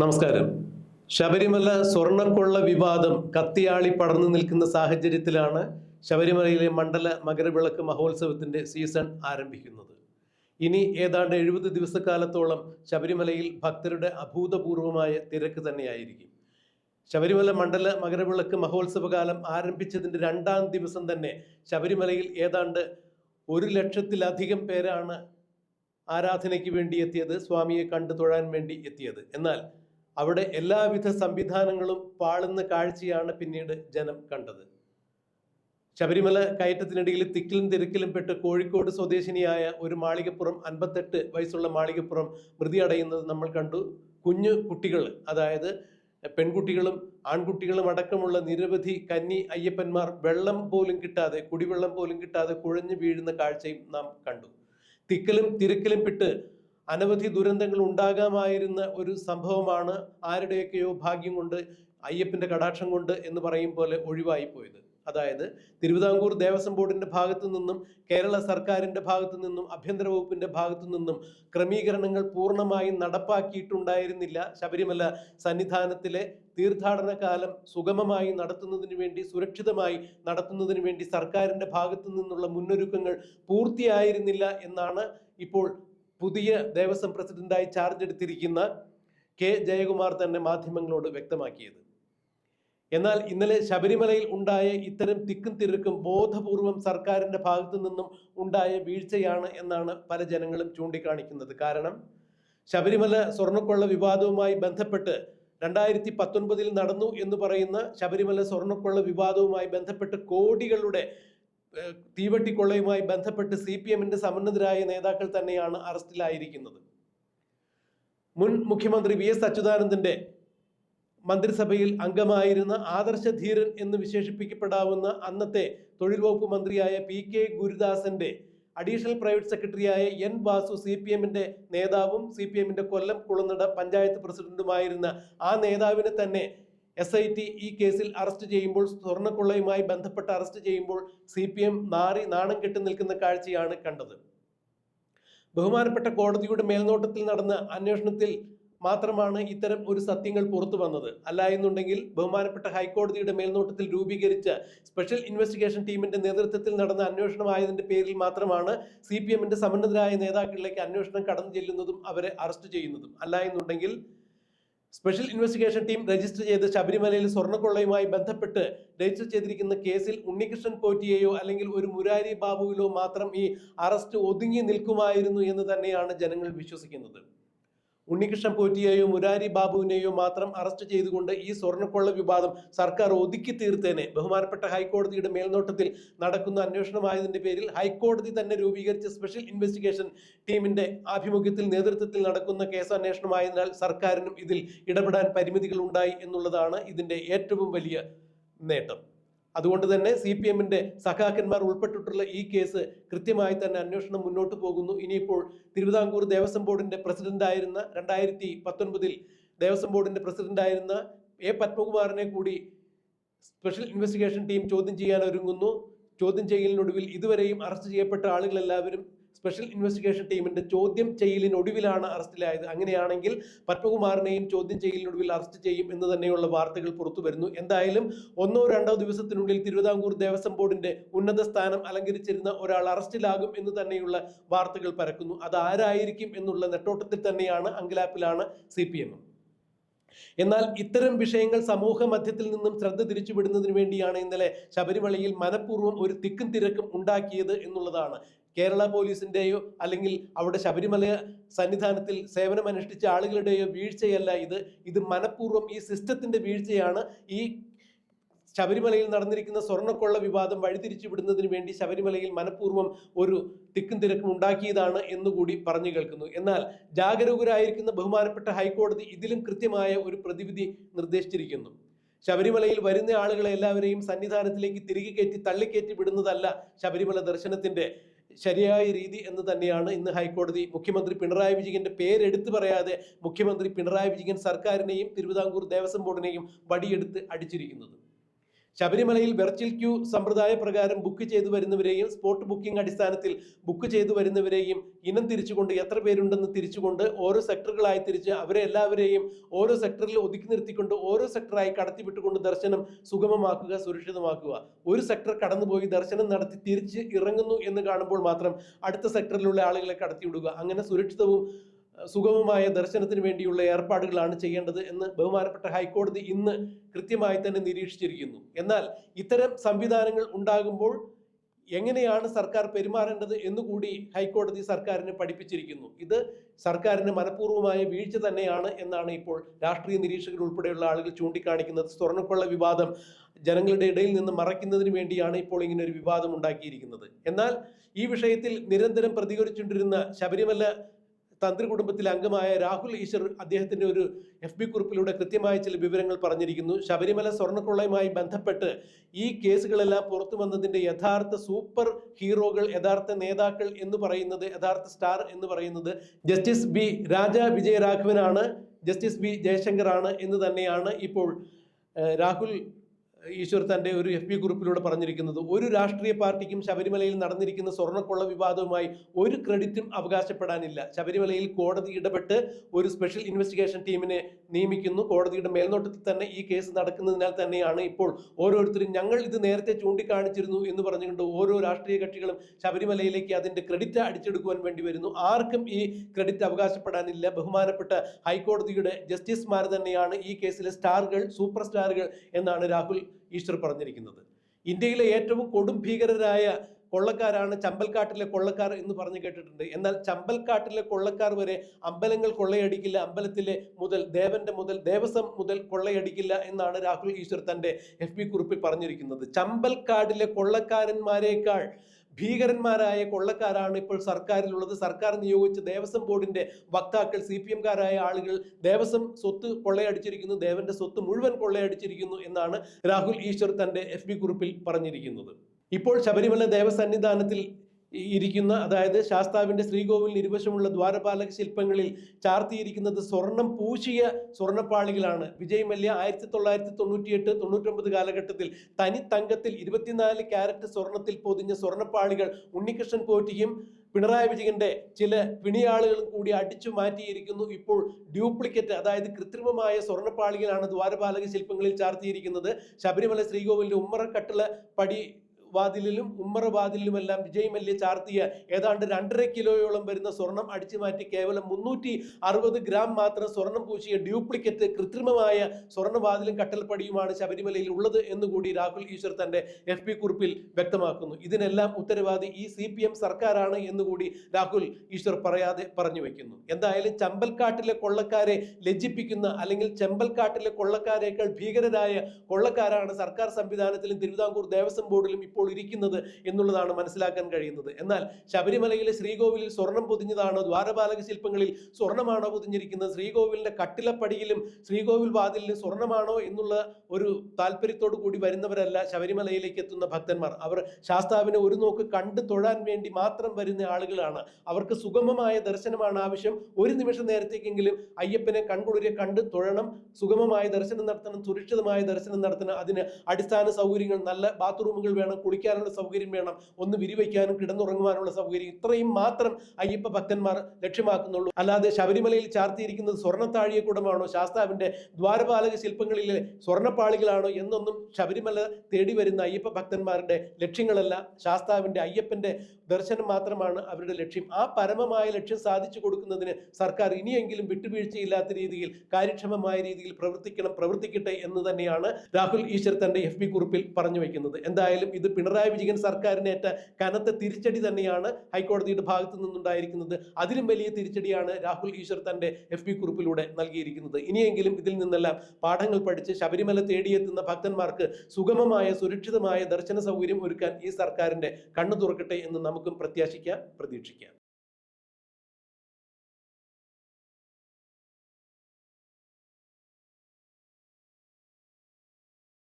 നമസ്കാരം. ശബരിമല സ്വർണക്കൊള്ള വിവാദം കത്തിയാളി പടർന്നു നിൽക്കുന്ന സാഹചര്യത്തിലാണ് ശബരിമലയിലെ മണ്ഡല മകരവിളക്ക് മഹോത്സവത്തിന്റെ സീസൺ ആരംഭിക്കുന്നത്. ഇനി ഏതാണ്ട് എഴുപത് ദിവസക്കാലത്തോളം ശബരിമലയിൽ ഭക്തരുടെ അഭൂതപൂർവമായ തിരക്ക് തന്നെയായിരിക്കും. ശബരിമല മണ്ഡല മകരവിളക്ക് മഹോത്സവകാലം ആരംഭിച്ചതിന്റെ രണ്ടാം ദിവസം തന്നെ ശബരിമലയിൽ ഏതാണ്ട് ഒരു ലക്ഷത്തിലധികം പേരാണ് ആരാധനയ്ക്ക് വേണ്ടി എത്തിയത് സ്വാമിയെ കണ്ടു തൊഴാൻ വേണ്ടി എത്തിയത്. എന്നാൽ അവിടെ എല്ലാവിധ സംവിധാനങ്ങളും പാളുന്ന കാഴ്ചയാണ് പിന്നീട് ജനം കണ്ടത്. ശബരിമല കയറ്റത്തിനിടയിൽ തിക്കിലും തിരക്കിലും പെട്ട് കോഴിക്കോട് സ്വദേശിനിയായ ഒരു മാളികപ്പുറം അൻപത്തെട്ട് വയസ്സുള്ള മാളികപ്പുറം മൃതി അടയുന്നത് നമ്മൾ കണ്ടു. കുഞ്ഞു കുട്ടികൾ അതായത് പെൺകുട്ടികളും ആൺകുട്ടികളും അടക്കമുള്ള നിരവധി കന്നി അയ്യപ്പന്മാർ വെള്ളം പോലും കിട്ടാതെ കുടിവെള്ളം പോലും കിട്ടാതെ കുഴഞ്ഞു വീഴുന്ന കാഴ്ചയും നാം കണ്ടു. തിക്കലും തിരക്കിലും പെട്ട് അനവധി ദുരന്തങ്ങൾ ഉണ്ടാകാമായിരുന്ന ഒരു സംഭവമാണ് ആരുടെയൊക്കെയോ ഭാഗ്യം കൊണ്ട് അയ്യപ്പന്റെ കടാക്ഷം കൊണ്ട് എന്ന് പറയും പോലെ ഒഴിവായി പോയത്. അതായത് തിരുവിതാംകൂർ ദേവസ്വം ബോർഡിന്റെ ഭാഗത്തു നിന്നും കേരള സർക്കാരിന്റെ ഭാഗത്തു നിന്നും ആഭ്യന്തര വകുപ്പിന്റെ ഭാഗത്തു നിന്നും ക്രമീകരണങ്ങൾ പൂർണമായും നടപ്പാക്കിയിട്ടുണ്ടായിരുന്നില്ല. ശബരിമല സന്നിധാനത്തിലെ തീർത്ഥാടന കാലം സുഗമമായി നടത്തുന്നതിന് വേണ്ടി സുരക്ഷിതമായി നടത്തുന്നതിന് വേണ്ടി സർക്കാരിന്റെ ഭാഗത്തു നിന്നുള്ള മുന്നൊരുക്കങ്ങൾ പൂർത്തിയായിരുന്നില്ല എന്നാണ് ഇപ്പോൾ പുതിയ ദേവസ്വം പ്രസിഡന്റായി ചാർജ് എടുത്തിരിക്കുന്ന കെ ജയകുമാർ തന്നെ മാധ്യമങ്ങളോട് വ്യക്തമാക്കിയത്. എന്നാൽ ഇന്നലെ ശബരിമലയിൽ ഉണ്ടായ ഇത്തരം തിക്കും തിരക്കും ബോധപൂർവം സർക്കാരിന്റെ ഭാഗത്തു നിന്നും ഉണ്ടായ വീഴ്ചയാണ് എന്നാണ് പല ജനങ്ങളും ചൂണ്ടിക്കാണിക്കുന്നത്. കാരണം ശബരിമല സ്വർണക്കൊള്ള വിവാദവുമായി ബന്ധപ്പെട്ട് രണ്ടായിരത്തി പത്തൊൻപതിൽ നടന്നു എന്ന് പറയുന്ന ശബരിമല സ്വർണക്കൊള്ള വിവാദവുമായി ബന്ധപ്പെട്ട് കോടികളുടെ തീവട്ടിക്കൊള്ളയുമായി ബന്ധപ്പെട്ട് സി പി എമ്മിന്റെ സമന്നതരായ നേതാക്കൾ തന്നെയാണ് അറസ്റ്റിലായിരിക്കുന്നത്. മുൻ മുഖ്യമന്ത്രി വി എസ് അച്യുതാനന്ദന്റെ മന്ത്രിസഭയിൽ അംഗമായിരുന്ന ആദർശധീരൻ എന്ന് വിശേഷിപ്പിക്കപ്പെടാവുന്ന അന്നത്തെ തൊഴിൽ വകുപ്പ് മന്ത്രിയായ പി കെ ഗുരുദാസന്റെ അഡീഷണൽ പ്രൈവറ്റ് സെക്രട്ടറിയായ എൻ വാസു സി പി എമ്മിന്റെ നേതാവും സി പി എമ്മിന്റെ കൊല്ലം കുളനട പഞ്ചായത്ത് പ്രസിഡന്റുമായിരുന്ന ആ നേതാവിനെ തന്നെ എസ് ഐ ടി ഈ കേസിൽ അറസ്റ്റ് ചെയ്യുമ്പോൾ സ്വർണക്കൊള്ളയുമായി ബന്ധപ്പെട്ട് അറസ്റ്റ് ചെയ്യുമ്പോൾ സി പി എം നാറി നാണം കെട്ടി നിൽക്കുന്ന കാഴ്ചയാണ് കണ്ടത്. ബഹുമാനപ്പെട്ട കോടതിയുടെ മേൽനോട്ടത്തിൽ നടന്ന അന്വേഷണത്തിൽ മാത്രമാണ് ഇത്തരം ഒരു സത്യങ്ങൾ പുറത്തു വന്നത്. അല്ല എന്നുണ്ടെങ്കിൽ ബഹുമാനപ്പെട്ട ഹൈക്കോടതിയുടെ മേൽനോട്ടത്തിൽ രൂപീകരിച്ച സ്പെഷ്യൽ ഇൻവെസ്റ്റിഗേഷൻ ടീമിന്റെ നേതൃത്വത്തിൽ നടന്ന അന്വേഷണമായതിന്റെ പേരിൽ മാത്രമാണ് സി പി എമ്മിന്റെ സമന്നതരായ നേതാക്കളിലേക്ക് അന്വേഷണം കടന്നു ചെല്ലുന്നതും അവരെ അറസ്റ്റ് ചെയ്യുന്നതും. അല്ല എന്നുണ്ടെങ്കിൽ സ്പെഷ്യൽ ഇൻവെസ്റ്റിഗേഷൻ ടീം രജിസ്റ്റർ ചെയ്ത് ശബരിമലയിൽ സ്വർണക്കൊള്ളയുമായി ബന്ധപ്പെട്ട് രജിസ്റ്റർ ചെയ്തിരിക്കുന്ന കേസിൽ ഉണ്ണികൃഷ്ണൻ പോറ്റിയെയോ അല്ലെങ്കിൽ ഒരു മുരാരി ബാബുവിലോ മാത്രം ഈ അറസ്റ്റ് ഒതുങ്ങി നിൽക്കുമായിരുന്നു എന്ന് തന്നെയാണ് ജനങ്ങൾ വിശ്വസിക്കുന്നത്. ഉണ്ണികൃഷ്ണൻ പോറ്റിയെയോ മുരാരി ബാബുവിനെയോ മാത്രം അറസ്റ്റ് ചെയ്തുകൊണ്ട് ഈ സ്വർണക്കൊള്ള വിവാദം സർക്കാർ ഒതുക്കി തീർത്തേനെ. ബഹുമാനപ്പെട്ട ഹൈക്കോടതിയുടെ മേൽനോട്ടത്തിൽ നടക്കുന്ന അന്വേഷണമായതിന്റെ പേരിൽ ഹൈക്കോടതി തന്നെ രൂപീകരിച്ച സ്പെഷ്യൽ ഇൻവെസ്റ്റിഗേഷൻ ടീമിന്റെ ആഭിമുഖ്യത്തിൽ നേതൃത്വത്തിൽ നടക്കുന്ന കേസ് അന്വേഷണമായതിനാൽ സർക്കാരിനും ഇതിൽ ഇടപെടാൻ പരിമിതികൾ ഉണ്ടായി എന്നുള്ളതാണ് ഇതിന്റെ ഏറ്റവും വലിയ നേട്ടം. അതുകൊണ്ട് തന്നെ സി പി എമ്മിന്റെ സഖാക്കന്മാർ ഉൾപ്പെട്ടിട്ടുള്ള ഈ കേസ് കൃത്യമായി തന്നെ അന്വേഷണം മുന്നോട്ട് പോകുന്നു. ഇനിയിപ്പോൾ തിരുവിതാംകൂർ ദേവസ്വം ബോർഡിന്റെ പ്രസിഡന്റായിരുന്ന രണ്ടായിരത്തി പത്തൊൻപതിൽ ദേവസ്വം ബോർഡിന്റെ പ്രസിഡന്റായിരുന്ന എ പത്മകുമാറിനെ കൂടി സ്പെഷ്യൽ ഇൻവെസ്റ്റിഗേഷൻ ടീം ചോദ്യം ചെയ്യാൻ ഒരുങ്ങുന്നു. ചോദ്യം ചെയ്യലിനൊടുവിൽ ഇതുവരെയും അറസ്റ്റ് ചെയ്യപ്പെട്ട ആളുകളെല്ലാവരും സ്പെഷ്യൽ ഇൻവെസ്റ്റിഗേഷൻ ടീമിന്റെ ചോദ്യം ചെയ്യലിനൊടുവിലാണ് അറസ്റ്റിലായത്. അങ്ങനെയാണെങ്കിൽ പത്മകുമാറിനെയും ചോദ്യം ചെയ്യലിനൊടുവിൽ അറസ്റ്റ് ചെയ്യും എന്ന് തന്നെയുള്ള വാർത്തകൾ പുറത്തു വരുന്നു. എന്തായാലും ഒന്നോ രണ്ടോ ദിവസത്തിനുള്ളിൽ തിരുവിതാംകൂർ ദേവസ്വം ബോർഡിന്റെ ഉന്നത സ്ഥാനം അലങ്കരിച്ചിരുന്ന ഒരാൾ അറസ്റ്റിലാകും എന്ന് തന്നെയുള്ള വാർത്തകൾ പരക്കുന്നു. അത് ആരായിരിക്കും എന്നുള്ള നെട്ടോട്ടത്തിൽ തന്നെയാണ് അങ്കലാപ്പിലാണ് സി പി എം. എന്നാൽ ഇത്തരം വിഷയങ്ങൾ സമൂഹ മധ്യത്തിൽ നിന്നും ശ്രദ്ധ തിരിച്ചുവിടുന്നതിന് വേണ്ടിയാണ് ഇന്നലെ ശബരിമലയിൽ മനഃപൂർവം ഒരു തിക്കും തിരക്കും ഉണ്ടാക്കിയത് എന്നുള്ളതാണ് കേരള പോലീസിന്റെയോ അല്ലെങ്കിൽ അവിടെ ശബരിമല സന്നിധാനത്തിൽ സേവനമനുഷ്ഠിച്ച ആളുകളുടെയോ വീഴ്ചയല്ല ഇത്. ഇത് മനഃപൂർവം ഈ സിസ്റ്റത്തിന്റെ വീഴ്ചയാണ്. ഈ ശബരിമലയിൽ നടന്നിരിക്കുന്ന സ്വർണക്കൊള്ള വിവാദം വഴിതിരിച്ചു വിടുന്നതിന് വേണ്ടി ശബരിമലയിൽ മനഃപൂർവം ഒരു തിക്കും തിരക്കും ഉണ്ടാക്കിയതാണ് എന്നുകൂടി പറഞ്ഞു കേൾക്കുന്നു. എന്നാൽ ജാഗരൂകരായിരിക്കുന്ന ബഹുമാനപ്പെട്ട ഹൈക്കോടതി ഇതിലും കൃത്യമായ ഒരു പ്രതിവിധി നിർദ്ദേശിച്ചിരിക്കുന്നു. ശബരിമലയിൽ വരുന്ന ആളുകളെ എല്ലാവരെയും സന്നിധാനത്തിലേക്ക് തിരികെ കയറ്റി തള്ളിക്കയറ്റി വിടുന്നതല്ല ശബരിമല ദർശനത്തിന്റെ ശരിയായ രീതി എന്ന് തന്നെയാണ് ഇന്ന് ഹൈക്കോടതി മുഖ്യമന്ത്രി പിണറായി വിജയന്റെ പേരെടുത്ത് പറയാതെ മുഖ്യമന്ത്രി പിണറായി വിജയൻ സർക്കാരിനെയും തിരുവിതാംകൂർ ദേവസ്വം ബോർഡിനെയും വടിയെടുത്ത് അടിച്ചിരിക്കുന്നത്. ശബരിമലയിൽ വെർച്വൽ ക്യൂ സമ്പ്രദായ പ്രകാരം ബുക്ക് ചെയ്തു വരുന്നവരെയും സ്പോട്ട് ബുക്കിംഗ് അടിസ്ഥാനത്തിൽ ബുക്ക് ചെയ്തു വരുന്നവരെയും ഇനം തിരിച്ചുകൊണ്ട് എത്ര പേരുണ്ടെന്ന് തിരിച്ചുകൊണ്ട് ഓരോ സെക്ടറുകളായി തിരിച്ച് അവരെ എല്ലാവരെയും ഓരോ സെക്ടറിൽ ഒതുക്കി നിർത്തിക്കൊണ്ട് ഓരോ സെക്ടറായി കടത്തിവിട്ടുകൊണ്ട് ദർശനം സുഗമമാക്കുക സുരക്ഷിതമാക്കുക. ഒരു സെക്ടർ കടന്നുപോയി ദർശനം നടത്തി തിരിച്ച് ഇറങ്ങുന്നു എന്ന് കാണുമ്പോൾ മാത്രം അടുത്ത സെക്ടറിലുള്ള ആളുകളെ കടത്തിവിടുക. അങ്ങനെ സുരക്ഷിതവും സുഗമമായ ദർശനത്തിന് വേണ്ടിയുള്ള ഏർപ്പാടുകളാണ് ചെയ്യേണ്ടത് എന്ന് ബഹുമാനപ്പെട്ട ഹൈക്കോടതി ഇന്ന് കൃത്യമായി തന്നെ നിരീക്ഷിച്ചിരിക്കുന്നു. എന്നാൽ ഇത്തരം സംവിധാനങ്ങൾ ഉണ്ടാകുമ്പോൾ എങ്ങനെയാണ് സർക്കാർ പെരുമാറേണ്ടത് എന്നുകൂടി ഹൈക്കോടതി സർക്കാരിനെ പഠിപ്പിച്ചിരിക്കുന്നു. ഇത് സർക്കാരിന് മനഃപൂർവമായ വീഴ്ച തന്നെയാണ് എന്നാണ് ഇപ്പോൾ രാഷ്ട്രീയ നിരീക്ഷകർ ഉൾപ്പെടെയുള്ള ആളുകൾ ചൂണ്ടിക്കാണിക്കുന്നത്. സ്വർണക്കൊള്ള വിവാദം ജനങ്ങളുടെ ഇടയിൽ നിന്ന് മറയ്ക്കുന്നതിന് വേണ്ടിയാണ് ഇപ്പോൾ ഇങ്ങനെ ഒരു വിവാദം ഉണ്ടാക്കിയിരിക്കുന്നത്. എന്നാൽ ഈ വിഷയത്തിൽ നിരന്തരം പ്രതികരിച്ചുകൊണ്ടിരുന്ന ശബരിമല തന്ത്രി കുടുംബത്തിലെ അംഗമായ രാഹുൽ ഈശ്വർ അദ്ദേഹത്തിന്റെ ഒരു എഫ് ബി കുറിപ്പിലൂടെ കൃത്യമായ ചില വിവരങ്ങൾ പറഞ്ഞിരിക്കുന്നു. ശബരിമല സ്വർണക്കൊള്ളയുമായി ബന്ധപ്പെട്ട് ഈ കേസുകളെല്ലാം പുറത്തു വന്നതിന്റെ യഥാർത്ഥ സൂപ്പർ ഹീറോകൾ യഥാർത്ഥ നേതാക്കൾ എന്ന് പറയുന്നത് യഥാർത്ഥ സ്റ്റാർ എന്ന് പറയുന്നത് ജസ്റ്റിസ് ബി രാജ വിജയരാഘവനാണ്. ജസ്റ്റിസ് ബി ജയശങ്കറാണ് എന്ന് തന്നെയാണ് ഇപ്പോൾ രാഹുൽ ഈശ്വർ തന്റെ ഒരു എഫ് പി കുറിപ്പിലൂടെ പറഞ്ഞിരിക്കുന്നത് ഒരു രാഷ്ട്രീയ പാർട്ടിക്കും ശബരിമലയിൽ നടന്നിരിക്കുന്ന സ്വർണക്കൊള്ള വിവാദവുമായി ഒരു ക്രെഡിറ്റും അവകാശപ്പെടാനില്ല. ശബരിമലയിൽ കോടതി ഇടപെട്ട് ഒരു സ്പെഷ്യൽ ഇൻവെസ്റ്റിഗേഷൻ ടീമിനെ നിയമിക്കുന്നു. കോടതിയുടെ മേൽനോട്ടത്തിൽ തന്നെ ഈ കേസ് നടക്കുന്നതിനാൽ തന്നെയാണ് ഇപ്പോൾ ഓരോരുത്തരും ഞങ്ങൾ ഇത് നേരത്തെ ചൂണ്ടിക്കാണിച്ചിരുന്നു എന്ന് പറഞ്ഞുകൊണ്ട് ഓരോ രാഷ്ട്രീയ കക്ഷികളും ശബരിമലയിലേക്ക് അതിന്റെ ക്രെഡിറ്റ് അടിച്ചെടുക്കുവാൻ വേണ്ടി വരുന്നു. ആർക്കും ഈ ക്രെഡിറ്റ് അവകാശപ്പെടാനില്ല. ബഹുമാനപ്പെട്ട ഹൈക്കോടതിയുടെ ജസ്റ്റിസുമാർ തന്നെയാണ് ഈ കേസിലെ സ്റ്റാറുകൾ സൂപ്പർ സ്റ്റാറുകൾ എന്നാണ് രാഹുൽ ഈശ്വർ പറഞ്ഞിരിക്കുന്നത്. ഇന്ത്യയിലെ ഏറ്റവും കൊടും ഭീകരരായ കൊള്ളക്കാരാണ് ചമ്പൽക്കാട്ടിലെ കൊള്ളക്കാർ എന്ന് പറഞ്ഞു കേട്ടിട്ടുണ്ട്. എന്നാൽ ചമ്പൽക്കാട്ടിലെ കൊള്ളക്കാർ വരെ അമ്പലങ്ങൾ കൊള്ളയടിക്കില്ല. അമ്പലത്തിലെ മുതൽ ദേവന്റെ മുതൽ ദേവസ്വം മുതൽ കൊള്ളയടിക്കില്ല എന്നാണ് രാഹുൽ ഈശ്വർ തന്റെ എഫ് ബി കുറിപ്പിൽ പറഞ്ഞിരിക്കുന്നത്. ചമ്പൽക്കാടിലെ കൊള്ളക്കാരന്മാരെക്കാൾ ഭീകരന്മാരായ കൊള്ളക്കാരാണ് ഇപ്പോൾ സർക്കാരിലുള്ളത്. സർക്കാർ നിയോഗിച്ച ദേവസ്വം ബോർഡിന്റെ വക്താക്കൾ സി പി എംകാരായ ആളുകൾ ദേവസ്വം സ്വത്ത് കൊള്ളയടിച്ചിരിക്കുന്നു ദേവന്റെ സ്വത്ത് മുഴുവൻ കൊള്ളയടിച്ചിരിക്കുന്നു എന്നാണ് രാഹുൽ ഈശ്വർ തന്റെ എഫ് കുറിപ്പിൽ പറഞ്ഞിരിക്കുന്നത്. ഇപ്പോൾ ശബരിമല ദേവസന്നിധാനത്തിൽ ഇരിക്കുന്ന അതായത് ശാസ്താവിന്റെ ശ്രീകോവിലിന് ഇരുവശമുള്ള ദ്വാരപാലക ശില്പങ്ങളിൽ ചാർത്തിയിരിക്കുന്നത് സ്വർണം പൂശിയ സ്വർണപ്പാളികളാണ് വിജയ് മല്യ ആയിരത്തി തൊള്ളായിരത്തി തൊണ്ണൂറ്റിയെട്ട് തൊണ്ണൂറ്റൊമ്പത് കാലഘട്ടത്തിൽ തനി തങ്കത്തിൽ ഇരുപത്തിനാല് ക്യാരറ്റ് സ്വർണത്തിൽ പൊതിഞ്ഞ സ്വർണപ്പാളികൾ ഉണ്ണികൃഷ്ണൻ പോറ്റിയും പിണറായി വിജയന്റെ ചില പിണിയാളുകളും കൂടി അടിച്ചു മാറ്റിയിരിക്കുന്നു. ഇപ്പോൾ ഡ്യൂപ്ലിക്കേറ്റ് അതായത് കൃത്രിമമായ സ്വർണപ്പാളികളാണ് ദ്വാരപാലക ശില്പങ്ങളിൽ ചാർത്തിയിരിക്കുന്നത്. ശബരിമല ശ്രീകോവിലിന്റെ ഉമ്മറക്കട്ടിലെ പടി വാതിലിലും ഉമ്മറ വാതിലിലുമെല്ലാം വിജയ് മല്യ ചാർത്തിയ ഏതാണ്ട് രണ്ടര കിലോയോളം വരുന്ന സ്വർണം അടിച്ചു മാറ്റി കേവലം മുന്നൂറ്റി അറുപത് ഗ്രാം മാത്രം സ്വർണം പൂശിയ ഡ്യൂപ്ലിക്കറ്റ് കൃത്രിമമായ സ്വർണവാതിലും കട്ടൽപ്പടിയുമാണ് ശബരിമലയിൽ ഉള്ളത് എന്നുകൂടി രാഹുൽ ഈശ്വർ തന്റെ എഫ് പി കുറിപ്പിൽ വ്യക്തമാക്കുന്നു. ഇതിനെല്ലാം ഉത്തരവാദി ഈ സി പി എം സർക്കാരാണ് എന്നുകൂടി രാഹുൽ ഈശ്വർ പറയാതെ പറഞ്ഞു വെക്കുന്നു. എന്തായാലും ചമ്പൽക്കാട്ടിലെ കൊള്ളക്കാരെ ലജ്ജിപ്പിക്കുന്ന അല്ലെങ്കിൽ ചെമ്പൽക്കാട്ടിലെ കൊള്ളക്കാരേക്കാൾ ഭീകരരായ കൊള്ളക്കാരാണ് സർക്കാർ സംവിധാനത്തിലും തിരുവിതാംകൂർ ദേവസ്വം ബോർഡിലും ഇപ്പോൾ ഇരിക്കുന്നത് എന്നുള്ളതാണ് മനസ്സിലാക്കാൻ കഴിയുന്നത്. എന്നാൽ ശബരിമലയിലെ ശ്രീകോവിലിൽ സ്വർണം പൊതിഞ്ഞതാണോ? ദ്വാരപാലക ശില്പങ്ങളിൽ സ്വർണമാണോ പൊതിഞ്ഞിരിക്കുന്നത്? ശ്രീകോവിലിന്റെ കട്ടിലപ്പടിയിലും ശ്രീകോവിൽ വാതിലിലും സ്വർണമാണോ എന്നുള്ള ഒരു താല്പര്യത്തോടു കൂടി വരുന്നവരല്ല ശബരിമലയിലേക്ക് എത്തുന്ന ഭക്തന്മാർ. അവർ ശാസ്താവിനെ ഒരു നോക്ക് കണ്ടു തൊഴാൻ വേണ്ടി മാത്രം വരുന്ന ആളുകളാണ്. അവർക്ക് സുഗമമായ ദർശനമാണ് ആവശ്യം. ഒരു നിമിഷം നേരത്തേക്കെങ്കിലും അയ്യപ്പനെ കൺകുളിരെ കണ്ട് തൊഴണം. സുഗമമായ ദർശനം നടത്തണം. സുരക്ഷിതമായ ദർശനം നടത്തണം. അതിന് അടിസ്ഥാന സൗകര്യങ്ങൾ നല്ല ബാത്റൂമുകൾ വേണം. കുളിക്കാനുള്ള സൗകര്യം വേണം ഒന്ന് വിരിവയ്ക്കാനും കിടന്നുറങ്ങുവാനുള്ള സൗകര്യം ഇത്രയും മാത്രം അയ്യപ്പ ഭക്തന്മാർ ലക്ഷ്യമാക്കുന്നുള്ളൂ. അല്ലാതെ ശബരിമലയിൽ ചാർത്തിയിരിക്കുന്നത് സ്വർണത്താഴിയെ കൂടമാണോ ശാസ്താവിന്റെ ദ്വാരപാലക ശില്പങ്ങളിലെ സ്വർണപ്പാളികളാണോ എന്നൊന്നും ശബരിമല തേടി വരുന്ന അയ്യപ്പ ഭക്തന്മാരുടെ ലക്ഷ്യങ്ങളല്ല. ശാസ്താവിന്റെ അയ്യപ്പന്റെ ദർശനം മാത്രമാണ് അവരുടെ ലക്ഷ്യം. ആ പരമമായ ലക്ഷ്യം സാധിച്ചു കൊടുക്കുന്നതിന് സർക്കാർ ഇനിയെങ്കിലും വിട്ടുവീഴ്ചയില്ലാത്ത രീതിയിൽ കാര്യക്ഷമമായ രീതിയിൽ പ്രവർത്തിക്കണം പ്രവർത്തിക്കട്ടെ എന്ന് തന്നെയാണ് രാഹുൽ ഈശ്വർ തന്റെ എഫ് ബി കുറിപ്പിൽ പറഞ്ഞു വെക്കുന്നത്. എന്തായാലും ഇത് പിണറായി വിജയൻ സർക്കാരിനേറ്റ കനത്ത തിരിച്ചടി തന്നെയാണ് ഹൈക്കോടതിയുടെ ഭാഗത്തു നിന്നുണ്ടായിരിക്കുന്നത്. അതിലും വലിയ തിരിച്ചടിയാണ് രാഹുൽ ഈശ്വർ തന്റെ എഫ് പി കുറിപ്പിലൂടെ നൽകിയിരിക്കുന്നത്. ഇനിയെങ്കിലും ഇതിൽ നിന്നെല്ലാം പാഠങ്ങൾ പഠിച്ച് ശബരിമല തേടിയെത്തുന്ന ഭക്തന്മാർക്ക് സുഗമമായ സുരക്ഷിതമായ ദർശന സൗകര്യം ഒരുക്കാൻ ഈ സർക്കാരിന്റെ കണ്ണു തുറക്കട്ടെ എന്ന് നമുക്കും പ്രത്യാശിക്കാം പ്രതീക്ഷിക്കാം.